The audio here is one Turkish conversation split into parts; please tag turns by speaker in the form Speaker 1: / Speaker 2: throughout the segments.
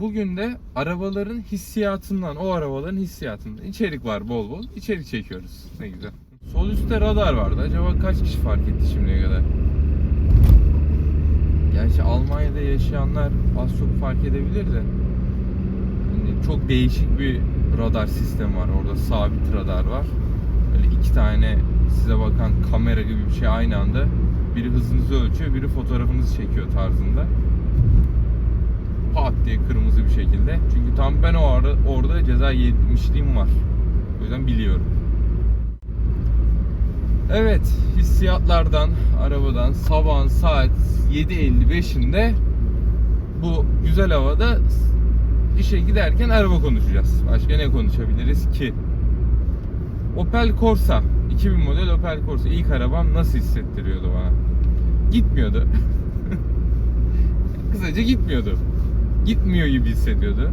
Speaker 1: bugün de arabaların hissiyatından, o arabaların hissiyatından içerik var bol bol. İçerik çekiyoruz. Ne güzel. Sol üstte radar vardı. Acaba kaç kişi fark etti şimdiye kadar? Gerçi Almanya'da yaşayanlar az çok fark edebilir de. Hani çok değişik bir radar sistemi var. Orada sabit radar var. Böyle iki tane size bakan kamera gibi bir şey aynı anda. Biri hızınızı ölçüyor, biri fotoğrafınızı çekiyor tarzında. Diye kırmızı bir şekilde. Çünkü tam ben o ara, orada ceza yemişliğim var. O yüzden biliyorum. Evet, hissiyatlardan, arabadan sabahın saat 7.55'inde bu güzel havada işe giderken araba konuşacağız. Başka ne konuşabiliriz ki? Opel Corsa, 2000 model Opel Corsa ilk arabam nasıl hissettiriyordu bana? Gitmiyordu. Kısaca gitmiyordu. Gitmiyor gibi hissediyordu.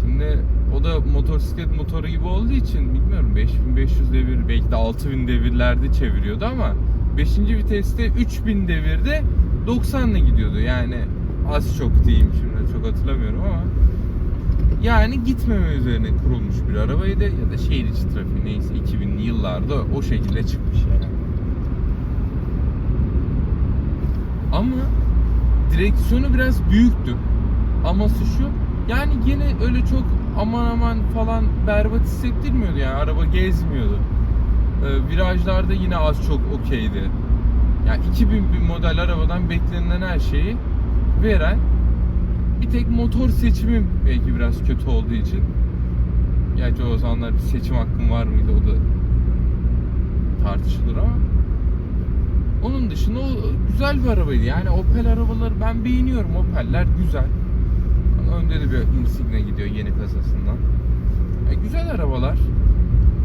Speaker 1: Şimdi o da motosiklet motoru gibi olduğu için bilmiyorum 5500 devir belki de 6000 devirlerde çeviriyordu ama 5. viteste 3000 devirde 90 ile gidiyordu. Yani az çok diyeyim şimdi çok hatırlamıyorum ama yani gitmeme üzerine kurulmuş bir arabaydı ya da şehir içi trafiği neyse 2000'li yıllarda o şekilde çıkmış yani. Ama direksiyonu biraz büyüktü. Aması şu yani gene öyle çok aman aman falan berbat hissettirmiyordu yani araba gezmiyordu. Ee, virajlarda yine az çok okeydi. Yani 2000 bir model arabadan beklenilen her şeyi veren bir tek motor seçimim belki biraz kötü olduğu için. Gerçi o zamanlar bir seçim hakkım var mıydı o da tartışılır ama onun dışında o güzel bir arabaydı. Yani Opel arabaları ben beğeniyorum. Opel'ler güzel. Önde de bir Insignia gidiyor yeni kasasından. E, güzel arabalar.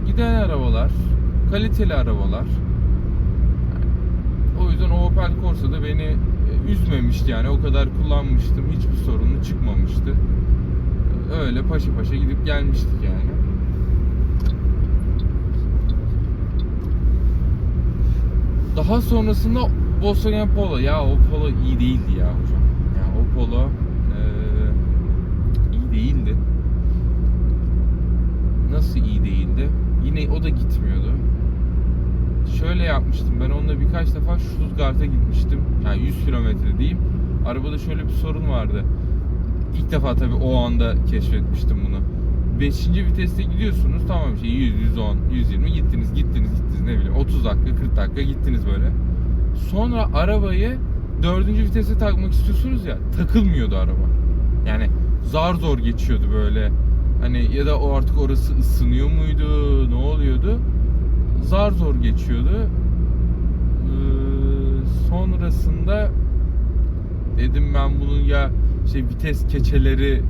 Speaker 1: Giden arabalar. Kaliteli arabalar. O yüzden o Opel Corsa da beni e, üzmemişti yani. O kadar kullanmıştım. Hiçbir sorunu çıkmamıştı. E, Öyle paşa paşa gidip gelmiştik yani. Daha sonrasında Volkswagen Polo. Ya o Polo iyi değildi ya hocam. Ya o Polo değildi. Nasıl iyi değildi? Yine o da gitmiyordu. Şöyle yapmıştım. Ben onunla birkaç defa Stuttgart'a gitmiştim. Yani 100 kilometre diyeyim. Arabada şöyle bir sorun vardı. İlk defa tabii o anda keşfetmiştim bunu. 5. viteste gidiyorsunuz tamam işte 100, 110, 120 gittiniz gittiniz gittiniz ne bileyim 30 dakika 40 dakika gittiniz böyle. Sonra arabayı 4. vitese takmak istiyorsunuz ya takılmıyordu araba. Yani zar zor geçiyordu böyle. Hani ya da o artık orası ısınıyor muydu ne oluyordu? Zar zor geçiyordu. Ee, sonrasında dedim ben bunun ya işte vites keçeleri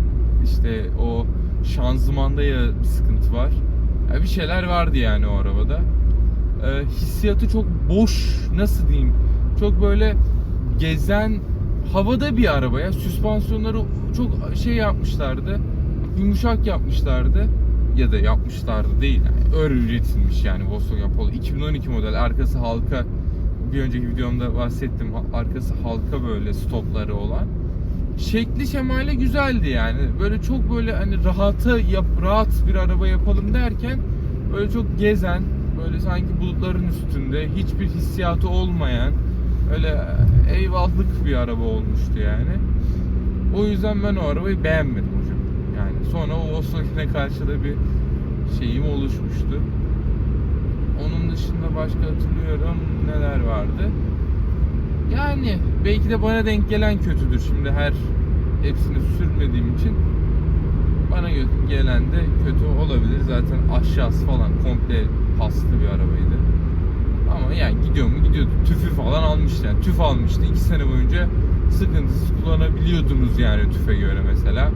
Speaker 1: işte o şanzımanda ya bir sıkıntı var. Ya bir şeyler vardı yani o arabada. Ee, hissiyatı çok boş nasıl diyeyim? Çok böyle gezen havada bir araba ya. Süspansiyonları çok şey yapmışlardı. Yumuşak yapmışlardı ya da yapmışlardı değil yani. Öyle üretilmiş yani Volkswagen Polo 2012 model arkası halka bir önceki videomda bahsettim arkası halka böyle stopları olan şekli şemali güzeldi yani. Böyle çok böyle hani rahatı yap rahat bir araba yapalım derken böyle çok gezen, böyle sanki bulutların üstünde hiçbir hissiyatı olmayan öyle eyvahlık bir araba olmuştu yani. O yüzden ben o arabayı beğenmedim hocam. Yani sonra o Volkswagen'e karşı da bir şeyim oluşmuştu. Onun dışında başka hatırlıyorum neler vardı. Yani belki de bana denk gelen kötüdür. Şimdi her hepsini sürmediğim için bana gelen de kötü olabilir. Zaten aşağısı falan komple paslı bir arabaydı. Ama yani gidiyor mu gidiyordu. Tüfü falan almıştı yani. Tüf almıştı. iki sene boyunca sıkıntısız kullanabiliyordunuz yani tüfe göre mesela.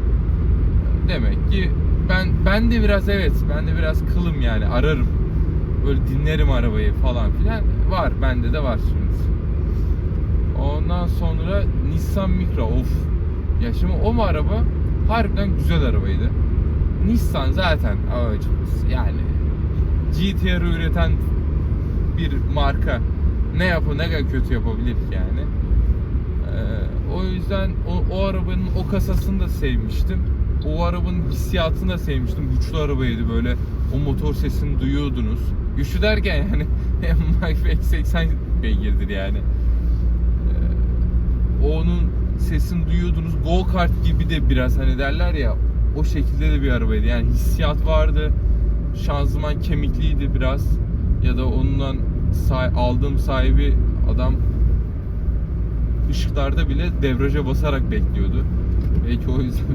Speaker 1: Demek ki ben ben de biraz evet ben de biraz kılım yani ararım. Böyle dinlerim arabayı falan filan. Var bende de var şimdi. Ondan sonra Nissan Micra of. Ya şimdi o mu araba harbiden güzel arabaydı. Nissan zaten ağacımız yani GTR üreten bir marka ne yapı ne kadar kötü yapabilir yani. Ee, O yüzden o, o arabanın o kasasını da sevmiştim. O arabanın hissiyatını da sevmiştim. Güçlü arabaydı böyle. O motor sesini duyuyordunuz. Güçlü derken yani Mike 80 beygirdir yani. Ee, onun sesini duyuyordunuz. Go kart gibi de biraz hani derler ya o şekilde de bir arabaydı. Yani hissiyat vardı. Şanzıman kemikliydi biraz. Ya da ondan aldığım sahibi adam ışıklarda bile devraja basarak bekliyordu. Belki o yüzden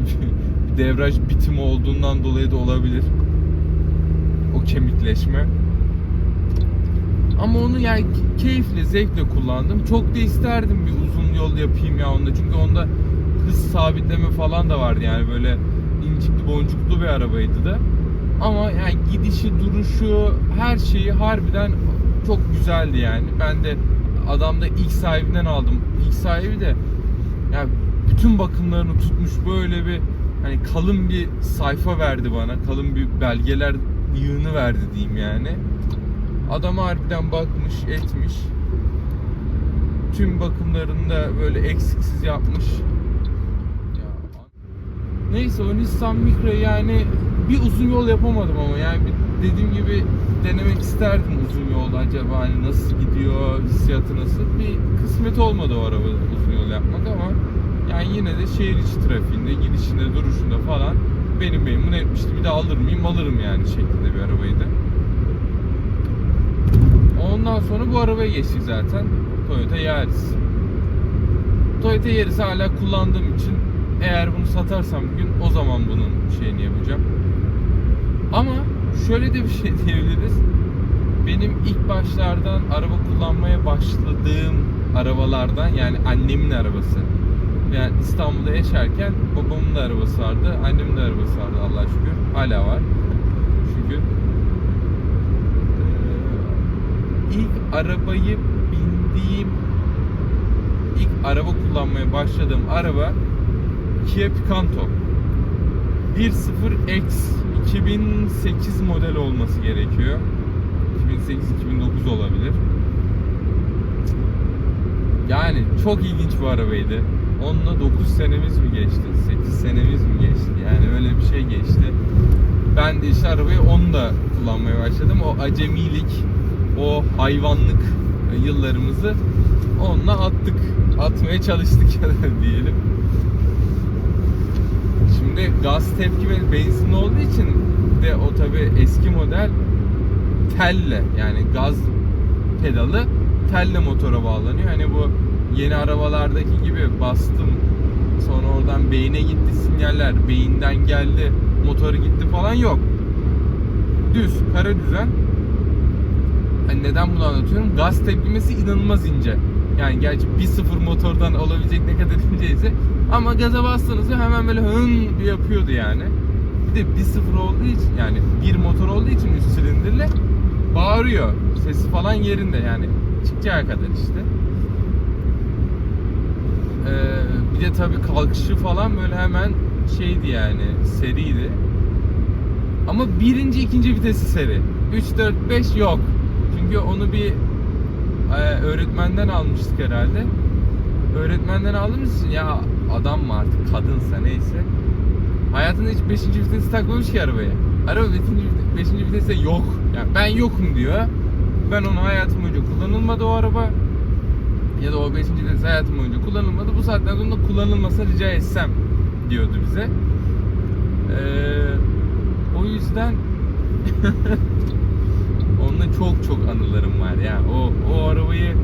Speaker 1: bir devraj bitimi olduğundan dolayı da olabilir. O kemikleşme. Ama onu yani keyifle, zevkle kullandım. Çok da isterdim bir uzun yol yapayım ya onda. Çünkü onda hız sabitleme falan da vardı yani böyle incikli boncuklu bir arabaydı da. Ama yani gidişi, duruşu, her şeyi harbiden çok güzeldi yani. Ben de adamda ilk sahibinden aldım. İlk sahibi de yani bütün bakımlarını tutmuş böyle bir hani kalın bir sayfa verdi bana. Kalın bir belgeler yığını verdi diyeyim yani. Adam harbiden bakmış, etmiş. Tüm bakımlarını da böyle eksiksiz yapmış. Ya, Neyse o Nissan Micra yani bir uzun yol yapamadım ama yani bir dediğim gibi denemek isterdim uzun yolda acaba hani nasıl gidiyor, hissiyatı nasıl. Bir kısmet olmadı o araba uzun yol yapmak ama yani yine de şehir içi trafiğinde, gidişinde, duruşunda falan benim memnun etmişti. Bir de alır mıyım? Alırım yani şeklinde bir arabaydı. Ondan sonra bu arabaya geçtik zaten. Toyota Yaris. Toyota Yaris'i hala kullandığım için eğer bunu satarsam bugün o zaman bunun şeyini yapacağım. Ama şöyle de bir şey diyebiliriz. Benim ilk başlardan araba kullanmaya başladığım arabalardan yani annemin arabası. Yani İstanbul'da yaşarken babamın da arabası vardı, annemin de arabası vardı Allah'a şükür. Hala var. Şükür. Ee, ilk arabayı bindiğim ilk araba kullanmaya başladığım araba Kia Picanto 1.0X 2008 model olması gerekiyor. 2008-2009 olabilir. Yani çok ilginç bir arabaydı. Onunla 9 senemiz mi geçti? 8 senemiz mi geçti? Yani öyle bir şey geçti. Ben de işte arabayı onunla kullanmaya başladım. O acemilik o hayvanlık yıllarımızı onunla attık. Atmaya çalıştık ya diyelim Şimdi gaz tepkimeli benzinli olduğu için de o tabi eski model telle yani gaz pedalı telle motora bağlanıyor. Hani bu yeni arabalardaki gibi bastım sonra oradan beyine gitti sinyaller beyinden geldi motoru gitti falan yok. Düz kara düzen. Hani neden bunu anlatıyorum? Gaz tepkimesi inanılmaz ince. Yani gerçi 1.0 motordan olabilecek ne kadar inceyse ama gaza bastığınızda hemen böyle hın bir yapıyordu yani. Bir de 1.0 olduğu için yani bir motor olduğu için üst silindirle bağırıyor. Sesi falan yerinde yani çıkacağı kadar işte. Ee, bir de tabii kalkışı falan böyle hemen şeydi yani seriydi. Ama birinci ikinci vitesi seri. 3 4 5 yok. Çünkü onu bir e, öğretmenden almıştık herhalde. Öğretmenden aldığımız için ya adam mı artık kadınsa neyse. Hayatında hiç 5. vitesi takmamış ki arabaya. Araba 5. viteste yok. Yani ben yokum diyor. Ben onu hayatım boyunca kullanılmadı o araba. Ya da o 5. vites hayatım boyunca kullanılmadı. Bu saatten sonra kullanılmasa rica etsem diyordu bize. Ee, o yüzden onunla çok çok anılarım var ya. O o arabayı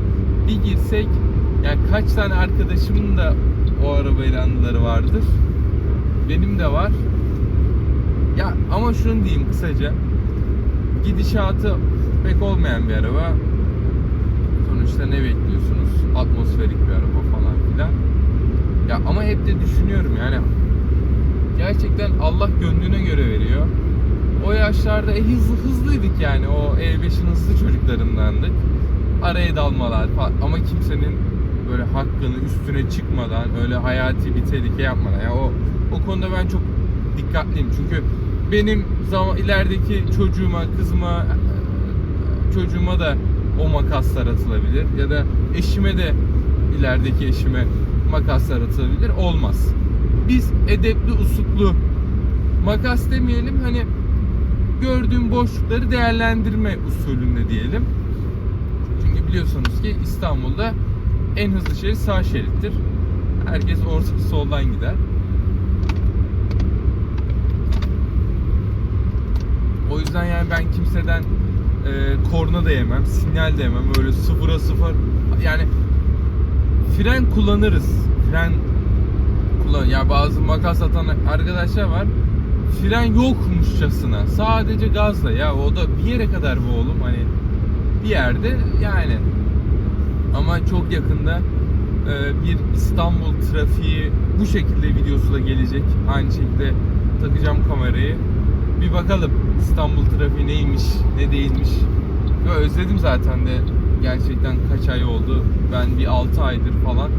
Speaker 1: bir girsek yani kaç tane arkadaşımın da o arabayla anıları vardır. Benim de var. Ya ama şunu diyeyim kısaca. Gidişatı pek olmayan bir araba. Sonuçta ne bekliyorsunuz? Atmosferik bir araba falan filan. Ya ama hep de düşünüyorum yani gerçekten Allah gönlüne göre veriyor. O yaşlarda e, hızlı hızlıydık yani o E5'in hızlı çocuklarındandık. Araya dalmalar ama kimsenin böyle hakkını üstüne çıkmadan öyle hayati bir tehlike yapmadan yani o o konuda ben çok dikkatliyim çünkü benim zaman ilerideki çocuğuma, kızıma, e, çocuğuma da o makaslar atılabilir ya da eşime de ilerideki eşime makaslar atılabilir. Olmaz. Biz edepli usutlu makas demeyelim hani gördüğüm boşlukları değerlendirme usulünde diyelim. Çünkü biliyorsunuz ki İstanbul'da en hızlı şerit sağ şerittir. Herkes orta soldan gider. O yüzden yani ben kimseden e, korna da yemem, sinyal de yemem. Öyle sıfıra sıfır. Yani fren kullanırız. Fren kullan. Ya bazı makas atan arkadaşlar var. Fren yokmuşçasına. Sadece gazla. Ya o da bir yere kadar bu oğlum. Hani bir yerde yani. Ama çok yakında e, bir İstanbul trafiği bu şekilde videosu da gelecek. Aynı şekilde takacağım kamerayı. Bir bakalım İstanbul trafiği neymiş, ne değilmiş. Yo, özledim zaten de gerçekten kaç ay oldu. Ben bir 6 aydır falan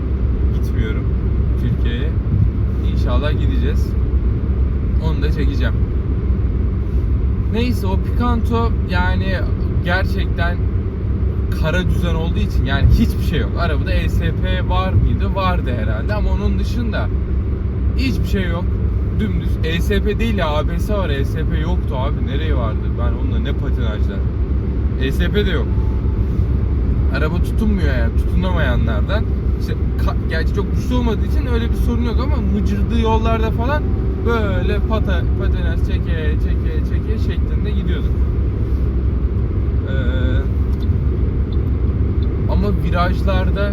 Speaker 1: gitmiyorum Türkiye'ye. İnşallah gideceğiz. Onu da çekeceğim. Neyse o Picanto yani gerçekten kara düzen olduğu için yani hiçbir şey yok. Arabada ESP var mıydı? Vardı herhalde ama onun dışında hiçbir şey yok. Dümdüz. ESP değil ya ABS var. ESP yoktu abi. Nereye vardı? Ben onunla ne patinajlar. ESP de yok. Araba tutunmuyor yani. Tutunamayanlardan. İşte gerçi çok güçlü olmadığı için öyle bir sorun yok ama mıcırdığı yollarda falan böyle pata, patinaj çeke çeke çeke şeklinde gidiyorduk. Ee, ama virajlarda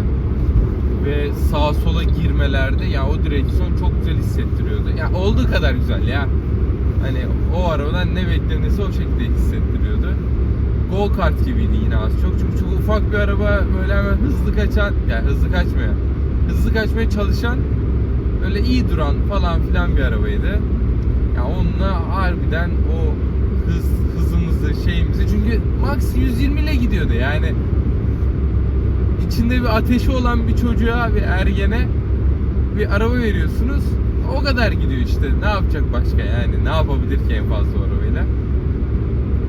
Speaker 1: ve sağa sola girmelerde ya o direksiyon çok güzel hissettiriyordu. Ya olduğu kadar güzel ya. Hani o arabadan ne beklenirse o şekilde hissettiriyordu. Go kart gibiydi yine az çok. Çünkü çok ufak bir araba böyle hemen hızlı kaçan, yani hızlı kaçmıyor. Hızlı kaçmaya çalışan öyle iyi duran falan filan bir arabaydı. Ya onunla harbiden o hız hızımızı şeyimizi. Çünkü max 120 ile gidiyordu. Yani içinde bir ateşi olan bir çocuğa bir ergene bir araba veriyorsunuz. O kadar gidiyor işte. Ne yapacak başka? Yani ne yapabilir ki en fazla arabayla?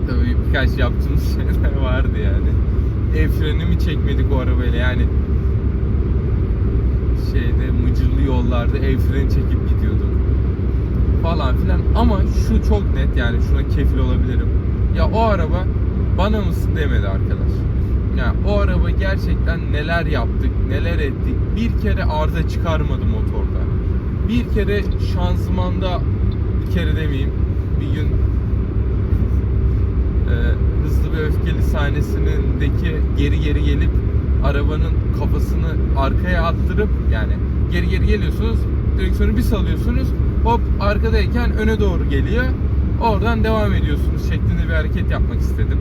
Speaker 1: Tabii birkaç yaptığımız şeyler vardı yani. El freni mi çekmedik o arabayla? Yani şeyde mıcırlı yollarda el freni çekip gidiyorduk falan filan ama şu çok net yani şuna kefil olabilirim ya o araba bana mısın demedi arkadaş yani o araba gerçekten neler yaptık, neler ettik. Bir kere arıza çıkarmadı motorda. Bir kere şanzımanda, bir kere demeyeyim, bir gün e, hızlı ve öfkeli sahnesindeki geri geri gelip arabanın kafasını arkaya attırıp yani geri geri geliyorsunuz, direksiyonu bir salıyorsunuz, hop arkadayken öne doğru geliyor. Oradan devam ediyorsunuz şeklinde bir hareket yapmak istedim.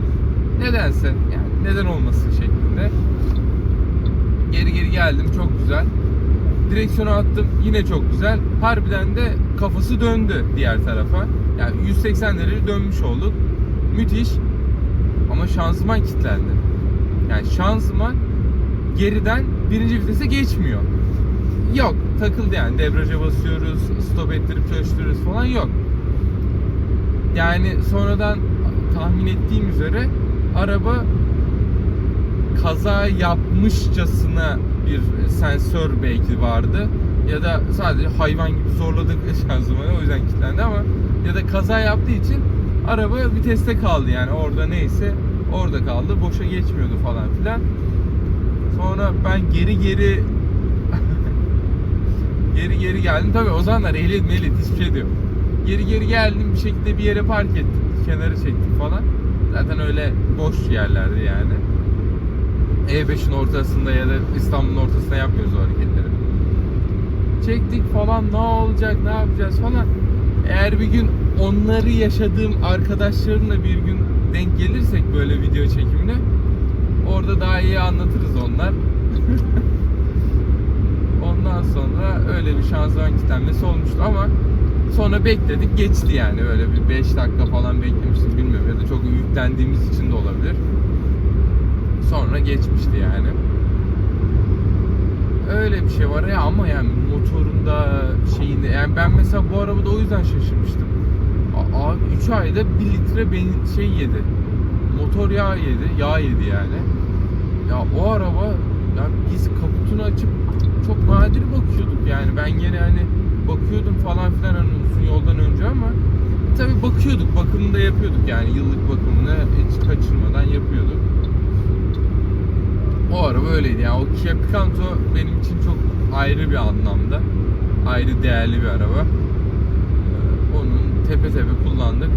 Speaker 1: Nedense yani neden olmasın şeklinde. Geri geri geldim çok güzel. Direksiyonu attım yine çok güzel. Harbiden de kafası döndü diğer tarafa. Yani 180 derece dönmüş olduk. Müthiş. Ama şanzıman kilitlendi. Yani şanzıman geriden birinci vitese geçmiyor. Yok takıldı yani. Debriyaja basıyoruz, stop ettirip çalıştırıyoruz falan yok. Yani sonradan tahmin ettiğim üzere araba kaza yapmışçasına bir sensör belki vardı. Ya da sadece hayvan gibi zorladık şanzımanı o yüzden kilitlendi ama ya da kaza yaptığı için araba viteste kaldı yani. Orada neyse orada kaldı. Boşa geçmiyordu falan filan. Sonra ben geri geri geri geri geldim tabi o zamanlar ehliyet mehliyet hiçbir şey de yok geri geri geldim bir şekilde bir yere park ettim kenara çektim falan zaten öyle boş yerlerdi yani e5'in ortasında ya da İstanbul'un ortasında yapmıyoruz o hareketleri. Çektik falan ne olacak ne yapacağız falan. Eğer bir gün onları yaşadığım arkadaşlarımla bir gün denk gelirsek böyle video çekimine orada daha iyi anlatırız onlar. Ondan sonra öyle bir şanzıman kilitlenmesi olmuştu ama sonra bekledik geçti yani öyle bir 5 dakika falan beklemiştik bilmiyorum ya da çok yüklendiğimiz için de olabilir sonra geçmişti yani. Öyle bir şey var ya ama yani motorunda şeyinde yani ben mesela bu arabada o yüzden şaşırmıştım. Abi 3 ayda 1 litre benim şey yedi. Motor yağ yedi, yağ yedi yani. Ya o araba ya biz kaputunu açıp çok nadir bakıyorduk yani. Ben gene hani bakıyordum falan filan hani uzun yoldan önce ama tabii bakıyorduk. Bakımını da yapıyorduk yani. Yıllık bakımını hiç kaçırmadan yapıyorduk. O araba öyleydi yani. O Kia Picanto benim için çok ayrı bir anlamda. Ayrı değerli bir araba. Ee, Onun tepe tepe kullandık.